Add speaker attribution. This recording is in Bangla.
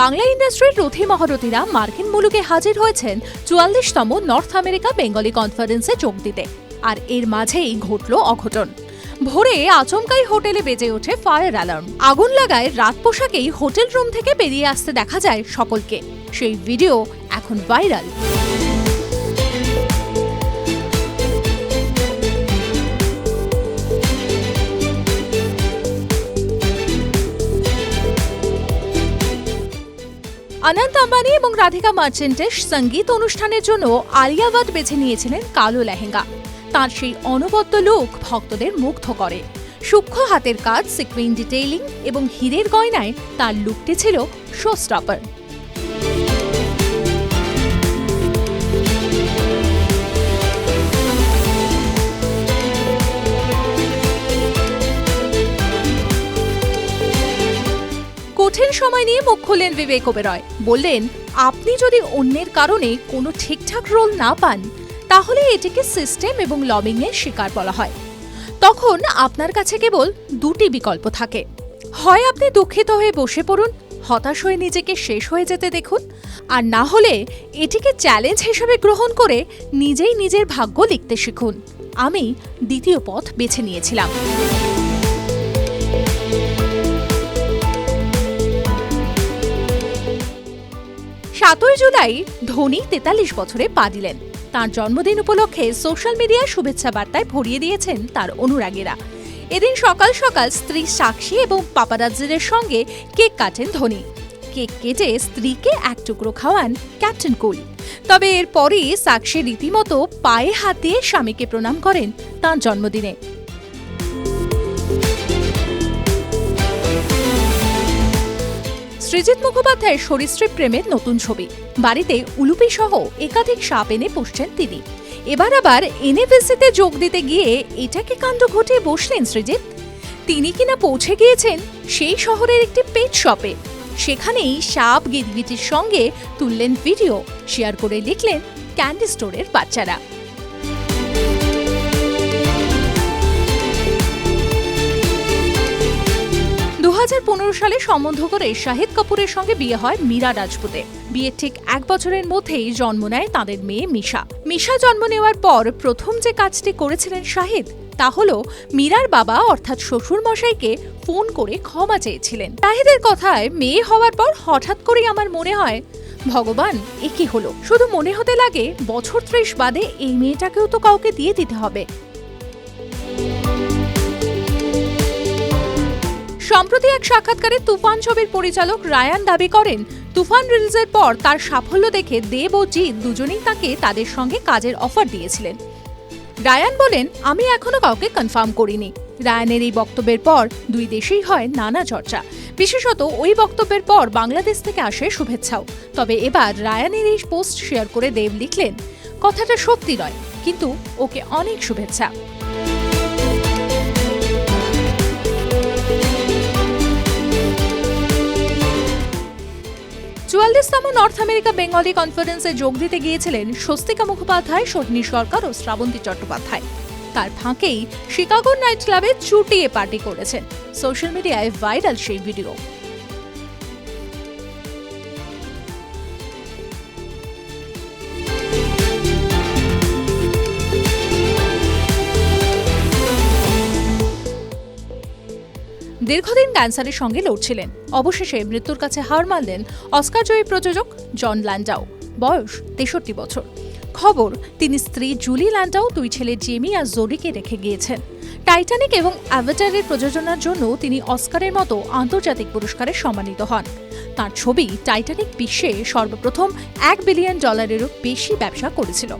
Speaker 1: বাংলা ইন্ডাস্ট্রির রথী মহারথীরা মার্কিন মুলুকে হাজির হয়েছেন চুয়াল্লিশতম নর্থ আমেরিকা বেঙ্গলি কনফারেন্সে যোগ দিতে। আর এর মাঝেই ঘটল অঘটন। ভোরে আচমকাই হোটেলে বেজে ওঠে ফায়ার অ্যালার্ম। আগুন লাগায় রাত পোশাকেই হোটেল রুম থেকে বেরিয়ে আসতে দেখা যায় সকলকে। সেই ভিডিও এখন ভাইরাল। অনন্ত আম্বানি এবং রাধিকা মার্চেন্টের সংগীত অনুষ্ঠানের জন্য আলিয়া ভাট বেছে নিয়েছিলেন কালো লেহেঙ্গা। তাঁর সেই অনবদ্য লুক ভক্তদের মুগ্ধ করে। সূক্ষ্ম হাতের কাজ সিকুইন ডিটেইলিং এবং হীরের গয়নায় তার লুকটি ছিল শো কঠিন সময় নিয়ে মুখ খুললেন বিবেক ওবেরয়। বললেন, আপনি যদি অন্যের কারণে কোনো ঠিকঠাক রোল না পান, তাহলে এটিকে সিস্টেম এবং লবিং এর শিকার বলা হয়। তখন আপনার কাছে কেবল দুটি বিকল্প থাকে। হয় আপনি দুঃখিত হয়ে বসে পড়ুন, হতাশ হয়ে নিজেকে শেষ হয়ে যেতে দেখুন, আর না হলে এটিকে চ্যালেঞ্জ হিসেবে গ্রহণ করে নিজেই নিজের ভাগ্য লিখতে শিখুন। আমি দ্বিতীয় পথ বেছে নিয়েছিলাম। সাতই জুলাই ধোনি তেতাল্লিশ বছরে পা দিলেন। তার জন্মদিন উপলক্ষে সোশ্যাল মিডিয়ায় শুভেচ্ছা বার্তায় ভরিয়ে দিয়েছেন তার অনুরাগীরা। এদিন সকাল সকাল স্ত্রী সাক্ষী এবং পাপারাজ্জিদের সঙ্গে কেক কাটেন ধোনি। কেক কেটে স্ত্রীকে এক টুকরো খাওয়ান ক্যাপ্টেন কুল। তবে এরপরই সাক্ষী রীতিমতো পায়ে হাত দিয়ে স্বামীকে প্রণাম করেন তার জন্মদিনে। সৃজিত মুখোপাধ্যায়ের সরীসৃপ প্রেমের নতুন ছবি। বাড়িতে উলুপি সহ একাধিক সাপ এনে পুষছেন তিনি। এবার আবার এনএফএসিতে যোগ দিতে গিয়ে এটাকে কাণ্ড ঘটিয়ে বসলেন সৃজিত তিনি কিনা পৌঁছে গিয়েছেন সেই শহরের একটি পেট শপে। সেখানেই সাপ গিরগিটির সঙ্গে তুললেন ভিডিও, শেয়ার করে লিখলেন ক্যান্ডি স্টোরের বাচ্চারা। সালে সম্বন্ধ করে শাহিদ কাপুরের সঙ্গে বিয়ে হয় মীরা রাজপুতের বিয়ের ঠিক এক বছরের মধ্যেই জন্ম নেয় তাদের মেয়ে মিশা। মিশা জন্ম নেওয়ার পর প্রথম যে কাজটি করেছিলেন শাহিদ, তা হল মীরার বাবা অর্থাৎ শ্বশুর মশাইকে ফোন করে ক্ষমা চেয়েছিলেন। শাহিদের কথায় মেয়ে হওয়ার পর হঠাৎ করেই আমার মনে হয়, ভগবান, এ কি হলো? শুধু মনে হতে লাগে, বছর ত্রিশ বাদে এই মেয়েটাকেও তো কাউকে দিয়ে দিতে হবে। সম্প্রতি এক সাক্ষাৎকারে তুফান ছবির পরিচালক রায়ান দাবি করেন, তুফান রিলিজের পর তার সাফল্য দেখে দেব ও জিৎ দুজনেই তাকে তাদের সঙ্গে কাজের অফার দিয়েছিলেন। রায়ান বলেন, আমি এখনও কাউকে কনফার্ম করিনি। রায়ানের এই বক্তব্যের পর দুই দেশেই হয় নানা চর্চা। বিশেষত ওই বক্তব্যের পর বাংলাদেশ থেকে আসে শুভেচ্ছাও। তবে এবার রায়ানের এই পোস্ট শেয়ার করে দেব লিখলেন, কথাটা সত্যি নয়, কিন্তু ওকে অনেক শুভেচ্ছা। চুয়াল্লিশতম নর্থ আমেরিকা বেঙ্গলি কনফারেন্সে যোগ দিতে গিয়েছিলেন স্বস্তিকা মুখোপাধ্যায় সন্নি সরকার ও শ্রাবন্তী চট্টোপাধ্যায়। তার ফাঁকেই শিকাগো নাইট ক্লাবে চুটিয়ে পার্টি করেছেন। সোশ্যাল মিডিয়ায় ভাইরাল সেই ভিডিও। দীর্ঘদিন ক্যান্সারের সঙ্গে লড়ছিলেন। অবশেষে মৃত্যুর কাছে হার মানলেন অস্কারজয়ী প্রযোজক জন ল্যান্ডাও বয়স তেষট্টি বছর। খবর, তিনি স্ত্রী জুলি ল্যান্ডাও দুই ছেলে জেমি আর জোরিকে রেখে গিয়েছেন। টাইটানিক এবং অ্যাভাটারের প্রযোজনার জন্য তিনি অস্কারের মতো আন্তর্জাতিক পুরস্কারে সম্মানিত হন। তার ছবি টাইটানিক বিশ্বে সর্বপ্রথম এক বিলিয়ন ডলারেরও বেশি ব্যবসা করেছিল।